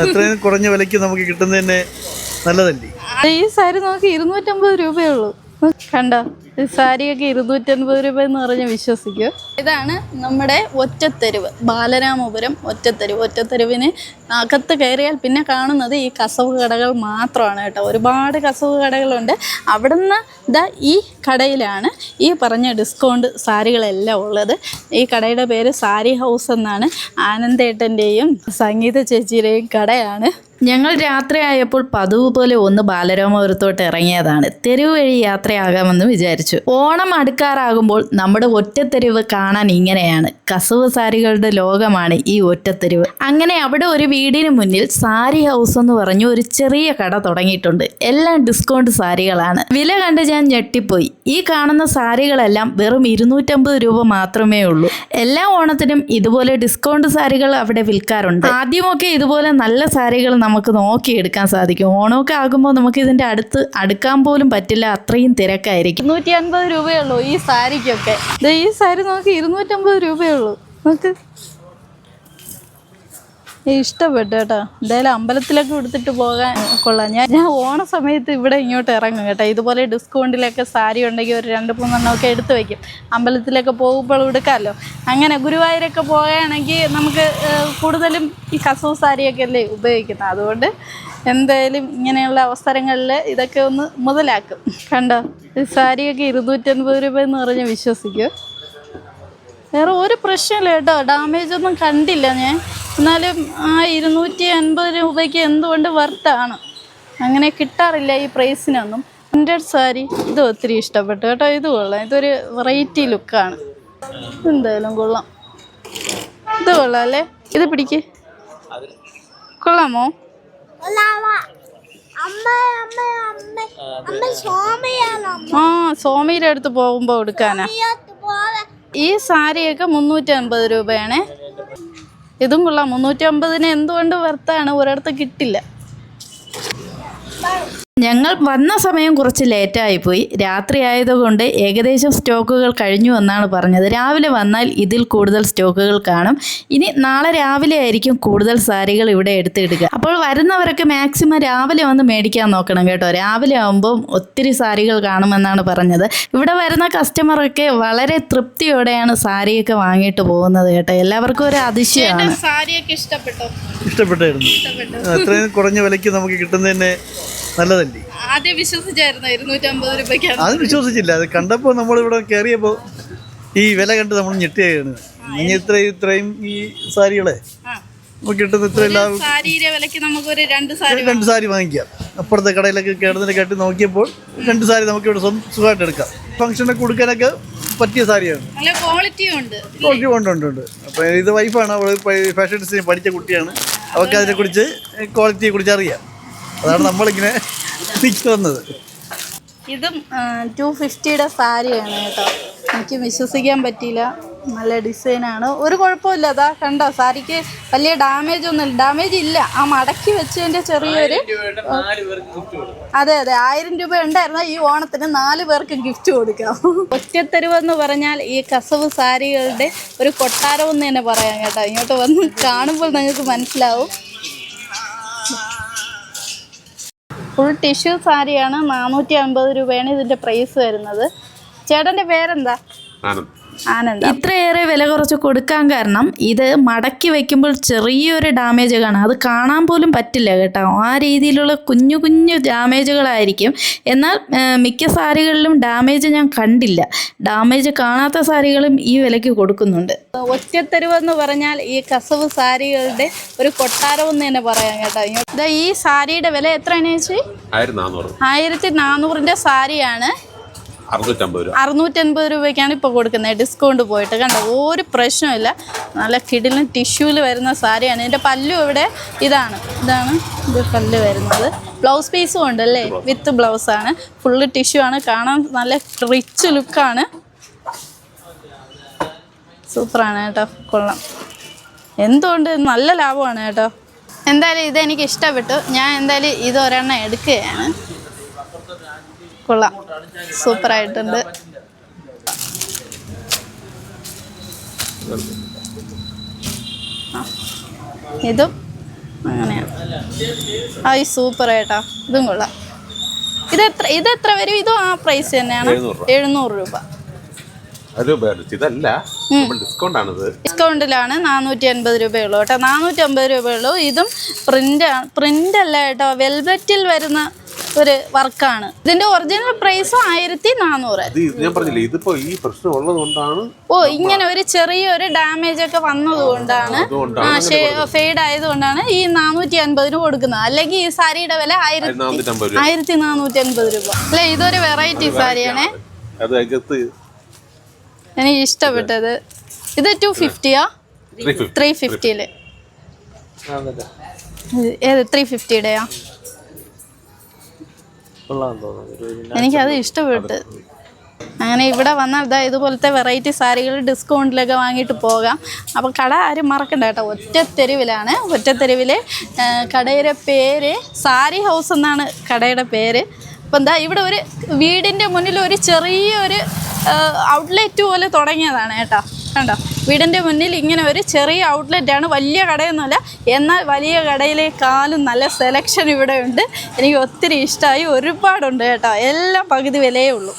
അത്രയും കുറഞ്ഞ വിലയ്ക്ക് നമുക്ക് കിട്ടുന്നതന്നെ നല്ലതല്ലേ? ഈ സാരി നമുക്ക് ഇരുന്നൂറ്റമ്പത് രൂപയുള്ളൂ കണ്ടോ? സാരിയൊക്കെ ഇരുന്നൂറ്റൻപത് രൂപ എന്ന് പറഞ്ഞ് വിശ്വസിക്കും. ഇതാണ് നമ്മുടെ ഒറ്റത്തെരുവ്. ബാലരാമപുരം ഒറ്റത്തെരുവ്. ഒറ്റത്തെരുവിന് അകത്ത് കയറിയാൽ പിന്നെ കാണുന്നത് ഈ കസവ് കടകൾ മാത്രമാണ് കേട്ടോ. ഒരുപാട് കസവ് കടകളുണ്ട്. അവിടുന്ന് ദാ ഈ കടയിലാണ് ഈ പറഞ്ഞ ഡിസ്കൗണ്ട് സാരികളെല്ലാം ഉള്ളത്. ഈ കടയുടെ പേര് സാരി ഹൗസ് എന്നാണ്. ആനന്ദേട്ടന്റെയും സംഗീത ചേച്ചിയുടെയും കടയാണ്. ഞങ്ങൾ രാത്രിയായപ്പോൾ പതിവ് പോലെ ഒന്ന് ബാലരാമപുരത്തോട്ട് ഇറങ്ങിയതാണ്. തെരുവ് വഴി യാത്രയാകാമെന്ന് വിചാരിച്ചു. ഓണം അടുക്കാറാകുമ്പോൾ നമ്മുടെ ഒറ്റത്തെരുവ് കാണാൻ ഇങ്ങനെയാണ്. കസവ് സാരികളുടെ ലോകമാണ് ഈ ഒറ്റത്തെരുവ്. അങ്ങനെ അവിടെ ഒരു വീടിന് മുന്നിൽ സാരി ഹൗസ് എന്ന് പറഞ്ഞു ഒരു ചെറിയ കട തുടങ്ങിയിട്ടുണ്ട്. എല്ലാം ഡിസ്കൗണ്ട് സാരികളാണ്. വില കണ്ട് ഞാൻ ഞെട്ടിപ്പോയി. ഈ കാണുന്ന സാരികളെല്ലാം വെറും ഇരുന്നൂറ്റമ്പത് രൂപ മാത്രമേ ഉള്ളൂ. എല്ലാ ഓണത്തിനും ഇതുപോലെ ഡിസ്കൗണ്ട് സാരികൾ അവിടെ വിൽക്കാറുണ്ട്. ആദ്യമൊക്കെ ഇതുപോലെ നല്ല സാരികൾ നമുക്ക് നോക്കിയെടുക്കാൻ സാധിക്കും. ഓണമൊക്കെ ആകുമ്പോൾ നമുക്ക് ഇതിന്റെ അടുത്ത് അടുക്കാൻ പോലും പറ്റില്ല അത്രയും തിരക്കായിരിക്കും. ഇരുന്നൂറ്റി അൻപത് രൂപയുള്ളൂ ഈ സാരിക്കൊക്കെ. ഈ സാരി നമുക്ക് ഇരുന്നൂറ്റമ്പത് രൂപയുള്ളൂ നോക്ക്. ഇഷ്ടപ്പെട്ടു കേട്ടോ. എന്തായാലും അമ്പലത്തിലൊക്കെ എടുത്തിട്ട് പോകാൻ കൊള്ളാം. ഞാൻ ഞാൻ ഓണ സമയത്ത് ഇവിടെ ഇങ്ങോട്ട് ഇറങ്ങും കേട്ടോ. ഇതുപോലെ ഡിസ്കൗണ്ടിലൊക്കെ സാരി ഉണ്ടെങ്കിൽ ഒരു രണ്ട് മൂന്നെണ്ണമൊക്കെ എടുത്തു വയ്ക്കും അമ്പലത്തിലൊക്കെ പോകുമ്പോൾ എടുക്കാമല്ലോ അങ്ങനെ ഗുരുവായൂരൊക്കെ പോകുകയാണെങ്കിൽ നമുക്ക് കൂടുതലും ഈ കസവ് സാരിയൊക്കെ അല്ലേ ഉപയോഗിക്കുന്നത്. അതുകൊണ്ട് എന്തായാലും ഇങ്ങനെയുള്ള അവസരങ്ങളിൽ ഇതൊക്കെ ഒന്ന് മുതലാക്കും. കണ്ടോ? ഈ സാരിയൊക്കെ ഇരുന്നൂറ്റൻപത് രൂപ എന്ന് പറഞ്ഞ് വിശ്വസിക്കും. വേറെ ഒരു പ്രശ്നമില്ല കേട്ടോ. ഡാമേജ് ഒന്നും കണ്ടില്ല ഞാൻ. എന്നാലും ആ ഇരുന്നൂറ്റി അൻപത് രൂപയ്ക്ക് എന്തുകൊണ്ട് വർത്താണ് അങ്ങനെ കിട്ടാറില്ല ഈ പ്രൈസിനൊന്നും പ്രിന്റഡ് സാരി ഇത് ഒത്തിരി ഇഷ്ടപ്പെട്ടു കേട്ടോ. ഇത് കൊള്ളാം. ഇതൊരു വെറൈറ്റി ലുക്കാണ് എന്തായാലും കൊള്ളാം. ഇത് കൊള്ളാം അല്ലേ? ഇത് പിടിക്ക്. കൊള്ളാമോ? ആ സോമയുടെ അടുത്ത് പോകുമ്പോൾ എടുക്കാനാ. ഈ സാരിയൊക്കെ മുന്നൂറ്റി അൻപത് രൂപയാണ്. ഇതും കൊള്ളാം. മുന്നൂറ്റി അമ്പതിന് എന്തുകൊണ്ട് വർത്താണ് ഒരിടത്ത് കിട്ടില്ല. ഞങ്ങൾ വന്ന സമയം കുറച്ച് ലേറ്റായി പോയി രാത്രി ആയതുകൊണ്ട് ഏകദേശം സ്റ്റോക്കുകൾ കഴിഞ്ഞു എന്നാണ് പറഞ്ഞത്. രാവിലെ വന്നാൽ ഇതിൽ കൂടുതൽ സ്റ്റോക്കുകൾ കാണും. ഇനി നാളെ രാവിലെ ആയിരിക്കും കൂടുതൽ സാരികൾ ഇവിടെ എടുത്തിടുക. അപ്പോൾ വരുന്നവരൊക്കെ മാക്സിമം രാവിലെ വന്ന് മേടിക്കാൻ നോക്കണം കേട്ടോ. രാവിലെ ആകുമ്പോൾ ഒത്തിരി സാരികൾ കാണുമെന്നാണ് പറഞ്ഞത്. ഇവിടെ വരുന്ന കസ്റ്റമറൊക്കെ വളരെ തൃപ്തിയോടെയാണ് സാരിയൊക്കെ വാങ്ങിയിട്ട് പോകുന്നത് കേട്ടോ. എല്ലാവർക്കും ഒരു അതിശയമാണ്. സാരിയൊക്കെ ഇഷ്ടപ്പെട്ടോ? ഇഷ്ടപ്പെട്ടായിരുന്നു. അത്രയും കുറഞ്ഞ വിലയ്ക്ക് നമുക്ക് കിട്ടുന്നതന്നെ നല്ലതല്ലേ? ആദ്യം വിശ്വസിച്ചായിരുന്നു ഇരുന്നൂറ്റമ്പത് രൂപയ്ക്കാണ്. അത് വിശ്വസിച്ചില്ല. അത് കണ്ടപ്പോൾ നമ്മളിവിടെ കയറിയപ്പോൾ ഈ വില കണ്ട് നമ്മൾ ഞെട്ടിയാണ് ഇനി ഇത്രയും ഇത്രയും ഈ സാരികളെ നമുക്ക് കിട്ടുന്ന ഇത്രയും ലാഭം സാരിയുടെ വിലക്ക് നമുക്കൊരു രണ്ട് സാരി രണ്ട് സാരി വാങ്ങിക്കാം. അപ്പുറത്തെ കടയിലൊക്കെ കിടന്നിട്ട് കെട്ടി നോക്കിയപ്പോൾ രണ്ട് സാരി നമുക്ക് ഇവിടെ സുഖമായിട്ട് എടുക്കാം. ഫംഗ്ഷനൊക്കെ കൊടുക്കാനൊക്കെ പറ്റിയ സാരിയാണ്. നല്ല ക്വാളിറ്റിയും ഉണ്ട്. ക്വാളിറ്റി ഉണ്ട് ഉണ്ട് ഉണ്ട്. അപ്പോൾ ഇത് വൈഫാണ് അവൾ ഫാഷൻ ഡിസൈൻ പഠിച്ച കുട്ടിയാണ്. അവൾക്ക് അതിനെക്കുറിച്ച് ക്വാളിറ്റിയെ കുറിച്ച് അറിയാം. അതാണ് നമ്മളിങ്ങനെ നിൽക്കി വന്നത് ഇതും ടു ഫിഫ്റ്റിയുടെ സാരിയാണ് കേട്ടോ. എനിക്ക് വിശ്വസിക്കാൻ പറ്റിയില്ല. നല്ല ഡിസൈനാണ്. ഒരു കുഴപ്പമില്ല. അതാ കണ്ടോ സാരിക്ക് വലിയ ഡാമേജ് ഒന്നും ഡാമേജ് ഇല്ല. ആ മടക്കി വെച്ചതിന്റെ ചെറിയൊരു അതെ അതെ. ആയിരം രൂപ ഉണ്ടായിരുന്ന ഈ ഓണത്തിന് നാല് പേർക്ക് ഗിഫ്റ്റ് കൊടുക്കാം. ഒറ്റത്തെരുവെന്ന് പറഞ്ഞാൽ ഈ കസവ് സാരികളുടെ ഒരു കൊട്ടാരം എന്ന് തന്നെ പറയാം കേട്ടോ. ഇങ്ങോട്ട് വന്ന് കാണുമ്പോൾ നിങ്ങൾക്ക് മനസ്സിലാവും. ഫുൾ ടിഷ്യൂ സാരിയാണ് നാനൂറ്റി അൻപത് രൂപയാണ് ഇതിന്റെ പ്രൈസ് വരുന്നത്. ചേട്ടന്റെ പേരെന്താ? ആനന്ദ്. ആനന്ദ്. ഇത്രയേറെ വില കുറച്ച് കൊടുക്കാൻ കാരണം ഇത് മടക്കി വെക്കുമ്പോൾ ചെറിയൊരു ഡാമേജ് കാണാം അത് കാണാൻ പോലും പറ്റില്ല കേട്ടോ. ആ രീതിയിലുള്ള കുഞ്ഞു കുഞ്ഞു ഡാമേജുകളായിരിക്കും. എന്നാൽ മിക്ക സാരികളിലും ഡാമേജ് ഞാൻ കണ്ടില്ല. ഡാമേജ് കാണാത്ത സാരികളും ഈ വിലയ്ക്ക് കൊടുക്കുന്നുണ്ട്. ഒറ്റത്തെരുവെന്ന് പറഞ്ഞാൽ ഈ കസവ് സാരികളുടെ ഒരു കൊട്ടാരം എന്ന് തന്നെ പറയാം കേട്ടോ. ഇതാ ഈ സാരിയുടെ വില എത്ര ചേച്ചി? ആയിരത്തി നാനൂറിന്റെ സാരിയാണ്. അറുന്നൂറ്റൻപത് രൂപയ്ക്കാണ് ഇപ്പോൾ കൊടുക്കുന്നത്. ഡിസ്കൗണ്ട് പോയിട്ട്. കണ്ടോ ഒരു പ്രശ്നമില്ല നല്ല കിടിലും ടിഷ്യൂവിൽ വരുന്ന സാരിയാണ്. എന്റെ പല്ലു ഇവിടെ ഇതാണ്. ഇതാണ് ഇത് പല്ല് വരുന്നത്. ബ്ലൗസ് പീസും ഉണ്ട് അല്ലേ വിത്ത് ബ്ലൗസ് ആണ്. ഫുള്ള് ടിഷ്യൂ ആണ്. കാണാൻ നല്ല റിച്ച് ലുക്കാണ് സൂപ്പറാണ് കേട്ടോ. കൊള്ളാം. എന്തുകൊണ്ട്? നല്ല ലാഭമാണ് കേട്ടോ. എന്തായാലും ഇതെനിക്ക് ഇഷ്ടപ്പെട്ടു. ഞാൻ എന്തായാലും ഇത് ഒരെണ്ണം എടുക്കുകയാണ്. കൊള്ളാം. സൂപ്പറായിട്ടുണ്ട്. ആയിട്ടുണ്ട് ഇതും അങ്ങനെയാണ് ആ ഈ സൂപ്പർ ആയിട്ടാ ഇതും കൊള്ളാം. ഇത് എത്ര ഇത് എത്ര വരും? ഇതും ആ പ്രൈസ് തന്നെയാണ്. എഴുന്നൂറ് രൂപ. ഇതല്ല. ഡിസ്കൗണ്ട് ഡിസ്കൗണ്ടിലാണ് നാനൂറ്റി അൻപത് രൂപയുള്ളൂ കേട്ടോ. നാനൂറ്റി അമ്പത് രൂപയുള്ളൂ. ഇതും പ്രിന്റ് പ്രിന്റ് അല്ല കേട്ടോ. വെൽവെറ്റിൽ വരുന്ന ഒരു വർക്കാണ്. ഇതിന്റെ ഒറിജിനൽ പ്രൈസ് ആയിരത്തി നാനൂറ് ഞാൻ പറഞ്ഞില്ലേ ഇതിപ്പോ ഈ പ്രശ്നം ഉള്ളതുകൊണ്ടാണ് ഓ ഇങ്ങനെ ഒരു ചെറിയൊരു ഡാമേജ് ഒക്കെ വന്നതുകൊണ്ടാണ് ഫെയ്ഡ് ആയതുകൊണ്ടാണ് ഈ നാനൂറ്റി അൻപതിന് കൊടുക്കുന്നത്. അല്ലെങ്കിൽ ഈ സാരിയുടെ വില ആയിരത്തി രൂപ. ആയിരത്തി നാനൂറ്റി അൻപത് രൂപ. അല്ലെ ഇതൊരു വെറൈറ്റി സാരിയാണേ. എനിക്ക് ഇഷ്ടപ്പെട്ടത്. ഇത് ടു ഫിഫ്റ്റിയാ ത്രീ ഫിഫ്റ്റി ത്രീ ഫിഫ്റ്റിയിൽ ഏത് ത്രീ ഫിഫ്റ്റിയുടെയാ എനിക്കത് ഇഷ്ടപ്പെട്ടു. അങ്ങനെ ഇവിടെ വന്നാൽ ഇതാ ഇതുപോലത്തെ വെറൈറ്റി സാരികൾ ഡിസ്കൗണ്ടിലൊക്കെ വാങ്ങിയിട്ട് പോകാം. അപ്പോൾ കട ആരും മറക്കണ്ട കേട്ടോ. ഒറ്റത്തെരുവിലാണ്. ഒറ്റ ആ, കടയുടെ പേര് സാരി ഹൗസ് എന്നാണ് കടയുടെ പേര്. അപ്പം എന്താ ഇവിടെ ഒരു വീടിന്റെ മുന്നിൽ ഒരു ചെറിയൊരു ഔട്ട്ലെറ്റ് പോലെ തുടങ്ങിയതാണ് കേട്ടോ. കണ്ടോ? വീടിന്റെ മുന്നിൽ ഇങ്ങനെ ഒരു ചെറിയ ഔട്ട്ലെറ്റ് ആണ്. വലിയ കടയൊന്നുമല്ല. എന്നാൽ വലിയ കടയിലേക്കാളും നല്ല സെലക്ഷൻ ഇവിടെ ഉണ്ട് എനിക്ക് ഒത്തിരി ഇഷ്ടമായി. ഒരുപാടുണ്ട് കേട്ടോ. എല്ലാം പകുതി വിലയേ ഉള്ളൂ.